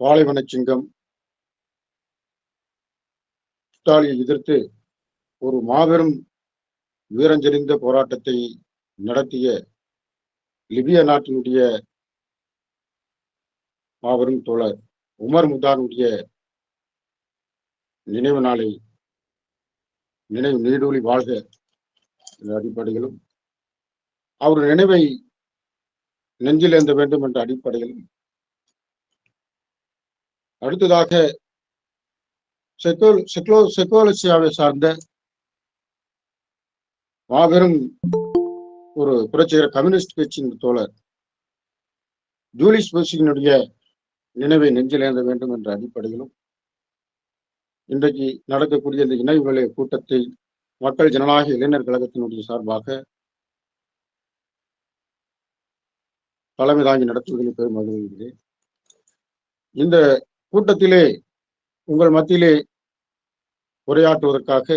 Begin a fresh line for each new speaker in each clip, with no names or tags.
பாலைவன சிங்கம் இத்தாலியை எதிர்த்து ஒரு மாபெரும் வீரஞ்செறிந்த போராட்டத்தை நடத்திய லிபிய நாட்டினுடைய மாபெரும் தோழர் உமர் முதானுடைய நினைவு நாளை நினைவு நீடூழி வாழ்க என்ற அடிப்படையிலும் அவர் நினைவை நெஞ்சில் ஏந்த வேண்டும் என்ற அடிப்படையிலும் அடுத்ததாக செக்கோ செக்லோ செக்கோலசியாவை சார்ந்த மாபெரும் ஒரு புரட்சிகர கம்யூனிஸ்ட் கட்சியின் தோழர் ஜூலிஸ் போசினுடைய நினைவை நெஞ்சில் ஏந்த வேண்டும் என்ற அடிப்படையிலும் இன்றைக்கு நடக்கக்கூடிய இந்த இணைவுகளை கூட்டத்தை மக்கள் ஜனநாயக இளைஞர் கழகத்தினுடைய சார்பாக தலைமை தாங்கி நடத்துவதில் பெரும் மகிழ்கிறேன் இந்த கூட்டத்திலே உங்கள் மத்தியிலே உரையாற்றுவதற்காக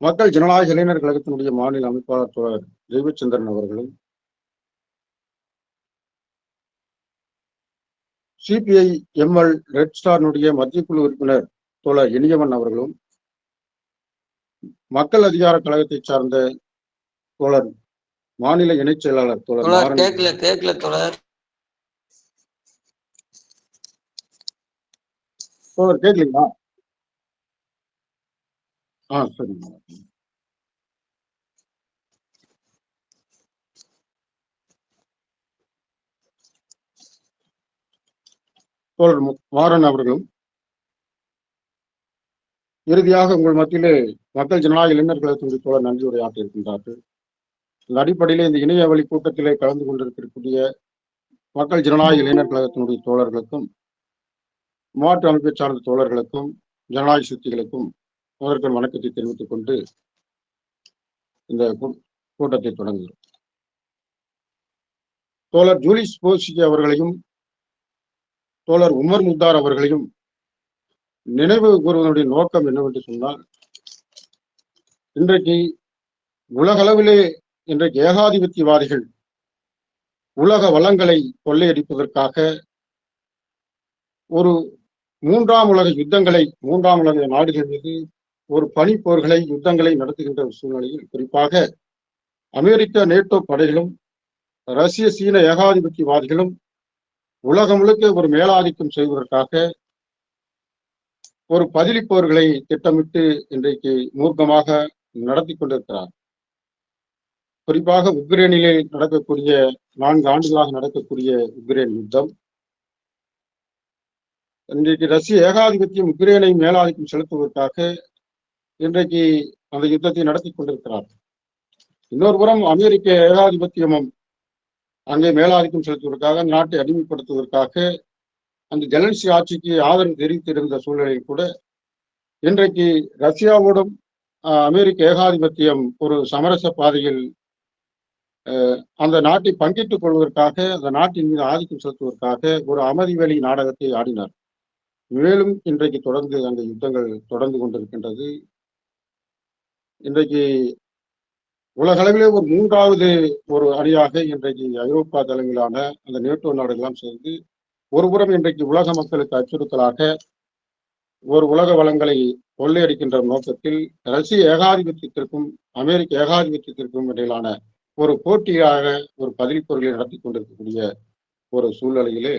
மக்கள் ஜனநாயக இளைஞர் கழகத்தினுடைய மாநில அமைப்பாளர் தோழர் தெய்வச்சந்திரன் அவர்களும் சிபிஐ எம்எல் ரெட் ஸ்டார்னுடைய மத்திய குழு உறுப்பினர் தோழர் இனியவன் அவர்களும் மக்கள் அதிகார கழகத்தை சார்ந்த தோழர் மாநில இணைச் செயலாளர் தோழர்
கேக்கல கேக்கல தோழர்.
தோழர் கேட்கலீங்களா ஆ சரிங்க தோழர் வாரன் அவர்களும் இறுதியாக உங்கள் மத்தியிலே மக்கள் ஜனநாயக இளைஞர்களை தோழர் நன்றி உரையாற்ற இருக்கின்றார்கள். இந்த இந்த இணைய வழி கூட்டத்திலே கலந்து கொண்டிருக்கக்கூடிய மக்கள் ஜனநாயக இளைஞர் கழகத்தினுடைய தோழர்களுக்கும் மாற்று அமைப்பை சார்ந்த தோழர்களுக்கும் ஜனநாயக சக்திகளுக்கும் அவர்கள் வணக்கத்தை தெரிவித்துக் கொண்டு இந்த கூட்டத்தை தொடங்குகிறோம். தோழர் ஜூலிஸ் போசிகி அவர்களையும் தோழர் உமர் முத்தார் அவர்களையும் நினைவு கூறுவதனுடைய நோக்கம் என்னவென்று சொன்னால் இன்றைக்கு உலகளவிலே இன்றைக்கு ஏகாதிபத்தியவாதிகள் உலக வளங்களை கொள்ளையடிப்பதற்காக ஒரு மூன்றாம் உலக யுத்தங்களை மூன்றாம் உலக நாடுகள் மீது ஒரு பனிப்போர்களை யுத்தங்களை நடத்துகின்ற ஒரு சூழ்நிலையில் குறிப்பாக அமெரிக்க நேட்டோ படைகளும் ரஷ்ய சீன ஏகாதிபத்தியவாதிகளும் உலகம் முழுக்க ஒரு மேலாதிக்கம் செய்வதற்காக ஒரு பதிலிப்போர்களை திட்டமிட்டு இன்றைக்கு மூர்க்கமாக நடத்தி கொண்டிருக்கிறார். குறிப்பாக உக்ரைனிலே நடக்கக்கூடிய நான்கு ஆண்டுகளாக நடக்கக்கூடிய உக்ரைன் யுத்தம் இன்றைக்கு ரஷ்ய ஏகாதிபத்தியம் உக்ரைனை மேலாதிக்கம் செலுத்துவதற்காக இன்றைக்கு அந்த யுத்தத்தை நடத்தி கொண்டிருக்கிறார். இன்னொரு புறம் அமெரிக்க ஏகாதிபத்தியமும் அங்கே மேலாதிக்கம் செலுத்துவதற்காக அந்த நாட்டை அடிமைப்படுத்துவதற்காக அந்த ஜெலன்சி ஆட்சிக்கு ஆதரவு தெரிவித்திருந்த சூழ்நிலையில் கூட இன்றைக்கு ரஷ்யாவோடும் அமெரிக்க ஏகாதிபத்தியம் ஒரு சமரச பாதையில் அந்த நாட்டை பங்கிட்டுக் கொள்வதற்காக அந்த நாட்டின் மீது ஆதிக்கம் செலுத்துவதற்காக ஒரு அமைதிவெளி நாடகத்தை ஆடினார். மேலும் இன்றைக்கு தொடர்ந்து அந்த யுத்தங்கள் தொடர்ந்து கொண்டிருக்கின்றது. இன்றைக்கு உலகளவிலே ஒரு மூன்றாவது ஒரு அணியாக இன்றைக்கு ஐரோப்பா தலைமையிலான அந்த நேட்டோ நாடுகள்லாம் சேர்ந்து ஒருபுறம் இன்றைக்கு உலக மக்களுக்கு அச்சுறுத்தலாக ஒரு உலக வளங்களை கொள்ளையடிக்கின்ற நோக்கத்தில் ரஷ்ய ஏகாதிபத்தியத்திற்கும் அமெரிக்க ஏகாதிபத்தியத்திற்கும் இடையிலான ஒரு போட்டியாக ஒரு பதில் பொருளை நடத்தி கொண்டிருக்கக்கூடிய ஒரு சூழ்நிலையிலே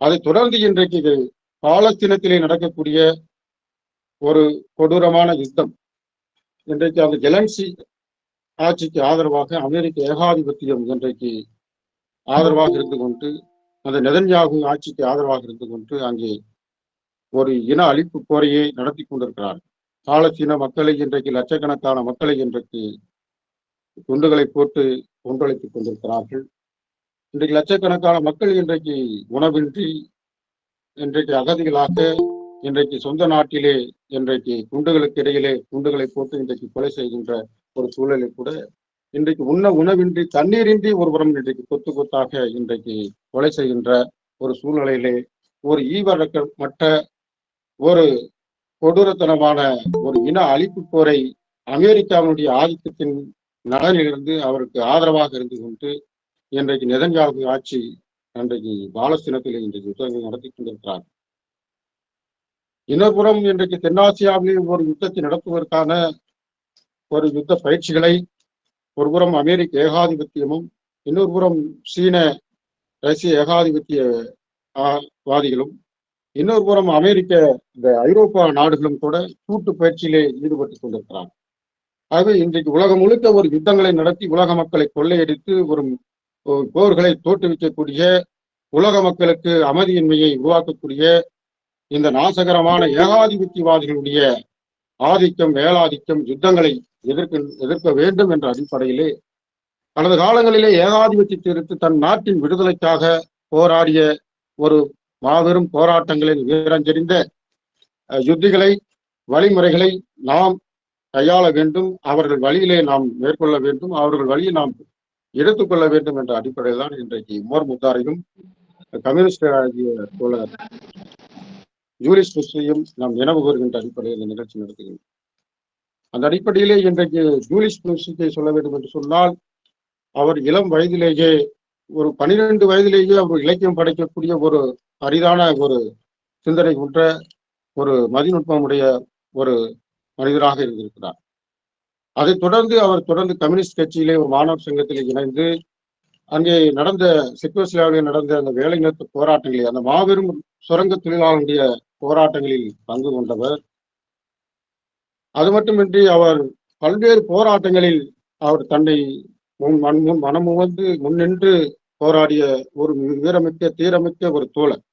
அதை தொடர்ந்து இன்றைக்கு பாலஸ்தீனத்திலே நடக்கக்கூடிய ஒரு கொடூரமான யுத்தம். இன்றைக்கு அந்த ஜெலன்சி ஆட்சிக்கு ஆதரவாக அமெரிக்க ஏகாதிபத்தியம் இன்றைக்கு ஆதரவாக இருந்து கொண்டு அந்த நெதன்யாகு ஆட்சிக்கு ஆதரவாக இருந்து கொண்டு அங்கே ஒரு இன அழிப்பு போரையை நடத்தி கொண்டிருக்கிறார்கள் பாலஸ்தீன மக்களை இன்றைக்கு லட்சக்கணக்கான மக்களை இன்றைக்கு குண்டுகளை போட்டு கொன்றழைத்துக் கொண்டிருக்கிறார்கள். இன்றைக்கு லட்சக்கணக்கான மக்கள் இன்றைக்கு உணவின்றி இன்றைக்கு அகதிகளாக இன்றைக்கு சொந்த நாட்டிலே இன்றைக்கு குண்டுகளுக்கு இடையிலே குண்டுகளை போட்டு இன்றைக்கு கொலை செய்கின்ற ஒரு சூழலில் கூட இன்றைக்கு உண்ண உணவின்றி தண்ணீரின்றி ஒருபுறம் இன்றைக்கு கொத்து கொத்தாக இன்றைக்கு கொலை செய்கின்ற ஒரு சூழ்நிலையிலே ஒரு ஈவரக்க மற்ற ஒரு கொடூரத்தனமான ஒரு இன அழிப்பு போரை அமெரிக்காவினுடைய ஆதிக்கத்தின் நலனிலிருந்து அவருக்கு ஆதரவாக இருந்து கொண்டு இன்றைக்கு நெதன்யாகு ஆட்சி அன்றைக்கு பாலஸ்தீனத்தில் இன்றைக்கு யுத்தங்கள் நடத்தி கொண்டிருக்கிறார் இன்னொரு புறம் இன்றைக்கு தென்னாசியாவில் ஒரு யுத்தத்தை நடத்துவதற்கான ஒரு யுத்த பயிற்சிகளை ஒரு புறம் அமெரிக்க ஏகாதிபத்தியமும் இன்னொரு புறம் சீன ரஷ்ய ஏகாதிபத்திய வாதிகளும் இன்னொரு புறம் அமெரிக்க இந்த ஐரோப்பா நாடுகளும் கூட கூட்டு பயிற்சியிலே ஈடுபட்டுக் கொண்டிருக்கிறார் ஆகவே இன்றைக்கு உலகம் முழுக்க ஒரு யுத்தங்களை நடத்தி உலக மக்களை கொள்ளையடித்து ஒரு போர்களை தோற்றுவிக்கக்கூடிய உலக மக்களுக்கு அமைதியின்மையை உருவாக்கக்கூடிய இந்த நாசகரமான ஏகாதிபத்தியவாதிகளுடைய ஆதிக்கம் மேலாதிக்கம் யுத்தங்களை எதிர்க்க எதிர்க்க வேண்டும் என்ற அடிப்படையிலே கடந்த காலங்களிலே ஏகாதிபத்தியத்திற்கு தன் நாட்டின் விடுதலைக்காக போராடிய ஒரு மாபெரும் போராட்டங்களில் வீரஞ்செறிந்த யுத்திகளை வழிமுறைகளை நாம் கையாள வேண்டும். அவர்கள் வழியிலே நாம் மேற்கொள்ள வேண்டும். அவர்கள் வழியை நாம் எடுத்துக்கொள்ள வேண்டும் என்ற அடிப்படையில் தான் இன்றைக்கு மோர் முத்தாரையும் கம்யூனிஸ்ட் ஆகிய தோழர் ஜூலிஸ் கிறிஸ்டியும் நாம் நினைவு கூறுகின்ற அடிப்படையில் இந்த நிகழ்ச்சி நடத்துகிறோம் அந்த அடிப்படையிலே இன்றைக்கு ஜூலிஸ் கிறிஸ்டியை சொல்ல வேண்டும் என்று சொன்னால் அவர் இளம் வயதிலேயே ஒரு பனிரெண்டு வயதிலேயே அவர் இலக்கியம் படைக்கக்கூடிய ஒரு அரிதான ஒரு சிந்தனை கொண்ட ஒரு மதிநுட்பமுடைய ஒரு மனிதராக இருந்திருக்கிறார். அதைத் தொடர்ந்து அவர் தொடர்ந்து கம்யூனிஸ்ட் கட்சியிலே ஒரு மாணவர் சங்கத்திலே இணைந்து அங்கே நடந்த செக்கோஸ்லாவில் நடந்த அந்த வேலை நிறுத்த போராட்டங்களில் அந்த மாபெரும் சுரங்க தொழிலாளர்களுடைய போராட்டங்களில் பங்கு கொண்டவர். அது மட்டுமின்றி அவர் பல்வேறு போராட்டங்களில் அவர் தன்னை முன் மண் முன் மனமுவந்து முன்னின்று போராடிய ஒரு வீரமிக்க தீரமிக்க ஒரு தோழர்.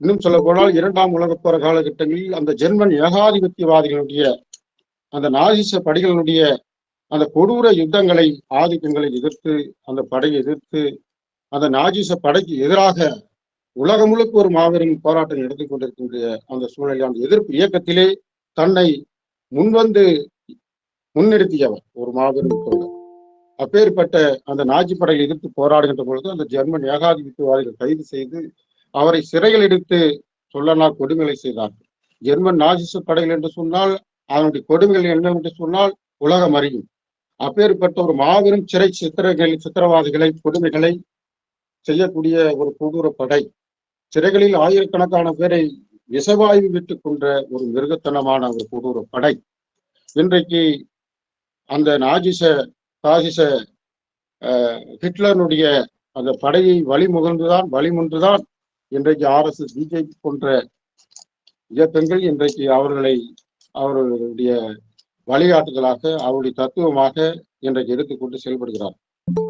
இன்னும் சொல்ல போனால் இரண்டாம் உலக போற காலகட்டங்களில் அந்த ஜெர்மன் ஏகாதிபத்தியவாதிகளுடைய அந்த நாசிச படைகளுடைய அந்த கொடூர யுத்தங்களை ஆதிக்கங்களை எதிர்த்து அந்த படையை எதிர்த்து அந்த நாஜிச படைக்கு எதிராக உலகம் முழுக்க ஒரு மாபெரும் போராட்டம் நடத்தி கொண்டிருக்கின்ற அந்த சூழலில் அந்த எதிர்ப்பு இயக்கத்திலே தன்னை முன்வந்து முன்னிறுத்தியவர் ஒரு மாபெரும் தொண்டர் அப்பேற்பட்ட அந்த நாஜி படையை எதிர்த்து போராடுகின்ற பொழுது அந்த ஜெர்மன் ஏகாதிபத்தியவாதிகள் கைது செய்து அவரை சிறையில் எடுத்து சொல்லனா கொடுமைகளை செய்தார்கள். ஜெர்மன் நாஜிச படைகள் என்று சொன்னால் அதனுடைய கொடுமைகள் என்னவென்று சொன்னால் உலகம் அறியும். அப்பேற்பட்ட ஒரு மாபெரும் சிறை சித்திரங்கள் சித்திரவாதிகளை கொடுமைகளை செய்யக்கூடிய ஒரு கொடூர படை. சிறைகளில் ஆயிரக்கணக்கான பேரை விஷவாயு விட்டுக் கொன்ற ஒரு மிருகத்தனமான ஒரு கொடூர படை. இன்றைக்கு அந்த நாஜிச தாசிச ஹிட்லருடைய அந்த படையை வழிமுகர்ந்துதான் வழிமுன்றுதான் இன்றைக்கு ஆர்எஸ்எஸ் பிஜேபி போன்ற இயக்கங்கள் இன்றைக்கு அவர்களை அவர்களுடைய வழிகாட்டுதலாக அவருடைய தத்துவமாக இன்றைக்கு எடுத்துக்கொண்டு செயல்படுகிறார்.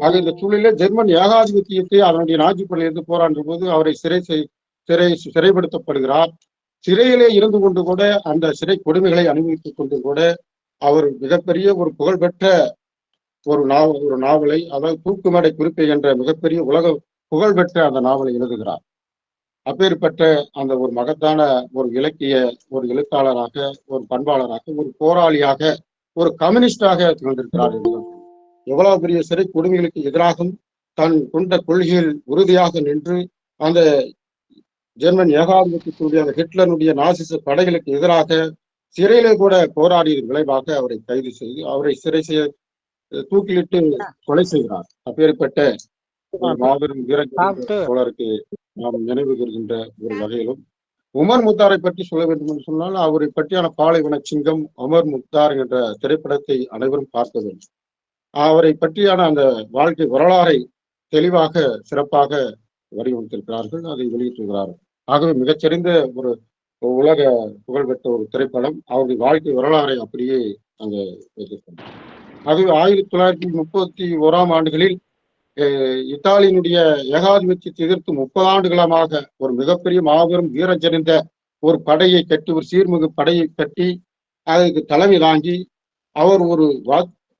ஆக இந்த சூழலில் ஜெர்மன் ஏகாதிபத்தியத்தை அதனுடைய நாஜி படையிலிருந்து போராடும் போது அவரை சிறை சிறை சிறைப்படுத்தப்படுகிறார். சிறையிலே இருந்து கொண்டு கூட அந்த சிறை கொடுமைகளை அனுபவித்துக் கொண்டு கூட அவர் மிகப்பெரிய ஒரு புகழ்பெற்ற ஒரு நாவல் ஒரு நாவலை அதாவது தூக்குமடை குறிப்பை என்ற மிகப்பெரிய உலக புகழ்பெற்ற அந்த நாவலை எழுதுகிறார். அப்பேற்பட்ட அந்த ஒரு மகத்தான ஒரு இலக்கிய ஒரு எழுத்தாளராக ஒரு பண்பாளராக ஒரு போராளியாக ஒரு கம்யூனிஸ்டாக திகழ்ந்திருக்கிறார் எவ்வளவு பெரிய சிறை கொடுமைகளுக்கு எதிராகவும் தன் கொண்ட கொள்கையில் உறுதியாக நின்று அந்த ஜெர்மன் ஏகாதிபத்தியத்துடைய அந்த ஹிட்லருடைய நாசிச படைகளுக்கு எதிராக சிறையிலே கூட போராடிய விளைவாக அவரை கைது செய்து அவரை சிறை செய்ய தூக்கிலிட்டு கொலை செய்கிறார். அப்பேற்பட்ட மாபெரும் வீரர் தோழருக்கு நாம் நினைவு கூறுகின்ற ஒரு வகையிலும். உமர் முத்தாரை பற்றி சொல்ல வேண்டும் என்று சொன்னால் அவரை பற்றியான பாலைவன சிங்கம் உமர் முக்தார் என்ற திரைப்படத்தை அனைவரும் பார்க்க வேண்டும். அவரை பற்றியான அந்த வாழ்க்கை வரலாறை தெளிவாக சிறப்பாக வடிவமைத்திருக்கிறார்கள். அதை வெளியிட்டிருக்கிறார்கள் ஆகவே மிகச்சிறந்த ஒரு உலக புகழ்பெற்ற ஒரு திரைப்படம். அவருடைய வாழ்க்கை வரலாறை அப்படியே அங்க வைத்திருக்கிறார் ஆகவே ஆயிரத்தி தொள்ளாயிரத்தி முப்பத்தி ஓராம் ஆண்டுகளில் இத்தாலியினுடைய ஏகாதிபத்தியத்தை எதிர்த்து முப்பது ஆண்டுகளமாக ஒரு மிகப்பெரிய மாபெரும் வீரஞ்செறிந்த ஒரு படையை கட்டி ஒரு சீர்மிகு படையை கட்டி அதற்கு தலைமை தாங்கி அவர் ஒரு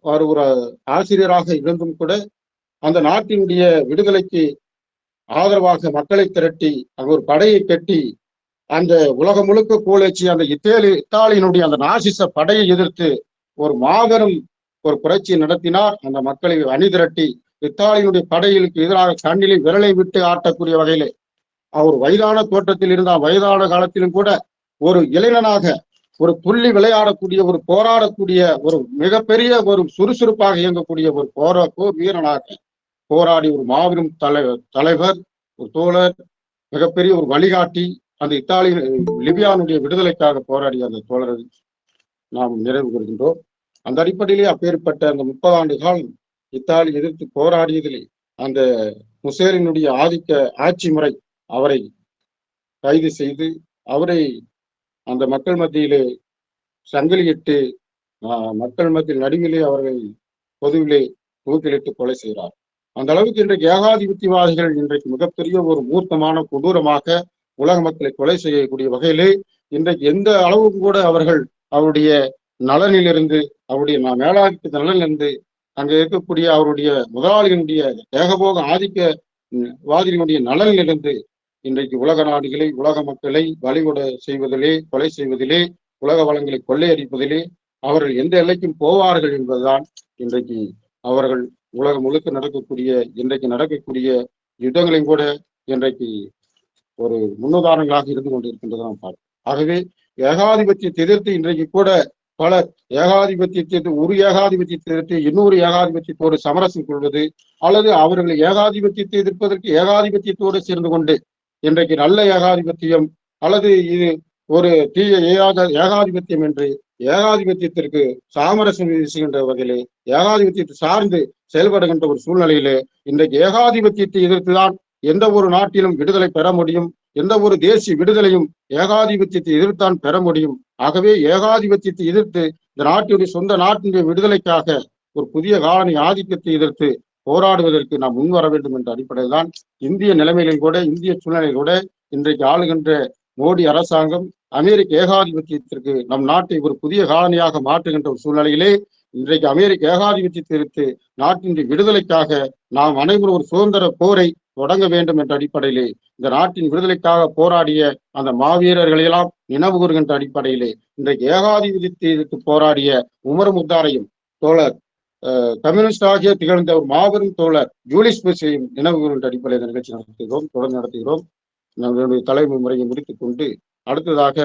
அவர் ஒரு ஆசிரியராக இருந்தும் கூட அந்த நாட்டினுடைய விடுதலைக்கு ஆதரவாக மக்களை திரட்டி அங்கே ஒரு படையை கட்டி அந்த உலகம் முழுக்க கூழைச்சி அந்த இத்தாலி இத்தாலியினுடைய அந்த நாசிச படையை எதிர்த்து ஒரு மாபெரும் ஒரு புரட்சி நடத்தினார். அந்த மக்களை அணி திரட்டி இத்தாலியினுடைய படைகளுக்கு எதிராக கண்ணிலே விரலை விட்டு ஆட்டக்கூடிய வகையிலே அவர் வயதான தோற்றத்தில் இருந்தால் வயதான காலத்திலும் கூட ஒரு இளைஞனாக ஒரு புள்ளி விளையாடக்கூடிய ஒரு போராடக்கூடிய ஒரு மிகப்பெரிய ஒரு சுறுசுறுப்பாக இயங்கக்கூடிய ஒரு போரா போர் வீரனாக போராடி ஒரு மாபெரும் தலைவர் தலைவர் ஒரு தோழர் மிகப்பெரிய ஒரு வழிகாட்டி அந்த இத்தாலி லிபியானுடைய விடுதலைக்காக போராடிய அந்த தோழரை நாம் நினைவு கூறுகின்றோம். அந்த அடிப்படையிலே அப்பேற்பட்ட அந்த முப்பது ஆண்டு காலம் இத்தாலி எதிர்த்து போராடியதிலே அந்த முசேலினுடைய ஆதிக்க ஆட்சி முறை அவரை கைது செய்து அவரை அந்த மக்கள் மத்தியிலே சங்கிலியிட்டு மக்கள் மத்தியில் நடுவிலே அவர்களை பொதுவிலே தூக்கிலிட்டு கொலை செய்கிறார். அந்த அளவுக்கு இன்றைக்கு ஏகாதிபத்தியவாதிகள் இன்றைக்கு மிகப்பெரிய ஒரு மூர்த்தமான கொடூரமாக உலக மக்களை கொலை செய்யக்கூடிய வகையிலே இன்றைக்கு எந்த அளவுக்கு கூட அவர்கள் அவருடைய நலனிலிருந்து அவருடைய மேலாதிக்க நலனிலிருந்து அங்க இருக்கக்கூடிய அவருடைய முதலாளிகளுடைய ஏகபோக ஆதிக்க ம், வாதிகளுடைய நலனிலிருந்து இன்றைக்கு உலக நாடுகளை உலக மக்களை வழிகொட செய்வதிலே கொலை செய்வதிலே உலக வளங்களை கொள்ளையடிப்பதிலே அவர்கள் எந்த எல்லைக்கும் போவார்கள் என்பதுதான் இன்றைக்கு அவர்கள் உலகம் முழுக்க நடக்கக்கூடிய இன்றைக்கு நடக்கக்கூடிய யுத்தங்களையும் கூட இன்றைக்கு ஒரு முன்னுதாரணங்களாக இருந்து கொண்டிருக்கின்றதை நாம் பார்க்கிறோம். ஆகவே ஏகாதிபத்தியத்தை எதிர்த்து இன்றைக்கு கூட பலர் ஏகாதிபத்தியத்தை ஒரு ஏகாதிபத்தியத்தை எதிர்த்து இன்னொரு ஏகாதிபத்தியத்தோடு சமரசம் கொள்வது அல்லது அவர்கள் ஏகாதிபத்தியத்தை எதிர்ப்பதற்கு ஏகாதிபத்தியத்தோடு சேர்ந்து கொண்டு இன்றைக்கு நல்ல ஏகாதிபத்தியம் அல்லது இது ஒரு தீய ஏகாத ஏகாதிபத்தியம் என்று ஏகாதிபத்தியத்திற்கு சாமரசம் வீசுகின்ற வகையிலே ஏகாதிபத்தியத்தை சார்ந்து செயல்படுகின்ற ஒரு சூழ்நிலையிலே இன்றைக்கு ஏகாதிபத்தியத்தை எதிர்த்துதான் எந்த ஒரு நாட்டிலும் விடுதலை பெற முடியும். எந்த ஒரு தேசிய விடுதலையும் ஏகாதிபத்தியத்தை எதிர்த்தான் பெற முடியும். ஆகவே ஏகாதிபத்தியத்தை எதிர்த்து இந்த நாட்டினுடைய சொந்த நாட்டினுடைய விடுதலைக்காக ஒரு புதிய காலனி ஆதிக்கத்தை எதிர்த்து போராடுவதற்கு நாம் முன்வர வேண்டும் என்ற அடிப்படையில் தான் இந்திய நிலைமைகளில் கூட இந்திய சூழ்நிலையில் கூட இன்றைக்கு ஆளுகின்ற மோடி அரசாங்கம் அமெரிக்க ஏகாதிபத்தியத்திற்கு நம் நாட்டை ஒரு புதிய காலனியாக மாற்றுகின்ற ஒரு சூழ்நிலையிலே இன்றைக்கு அமெரிக்க ஏகாதிபத்தியத்தை எதிர்த்து நாட்டின் விடுதலைக்காக நாம் அனைவரும் ஒரு சுதந்திர போரை தொடங்க வேண்டும் என்ற அடிப்படையிலே இந்த நாட்டின் விடுதலைக்காக போராடிய அந்த மாவீரர்களையெல்லாம் நினைவு கூறுகின்ற அடிப்படையிலே இன்றைக்கு ஏகாதிபத்தியத்தை போராடிய உமர் முத்தாரையும் தோழர் கம்யூனிஸ்ட் ஆகிய திகழ்ந்த ஒரு மாபெரும் தோழர் ஜூலிஸ் பெர்ஸையும் நினைவு கூறுகின்ற அடிப்படையில் இந்த நிகழ்ச்சி நடத்துகிறோம் தொடர்ந்து நடத்துகிறோம். நம்முடைய தலைமை முறையை முடித்துக் கொண்டு அடுத்ததாக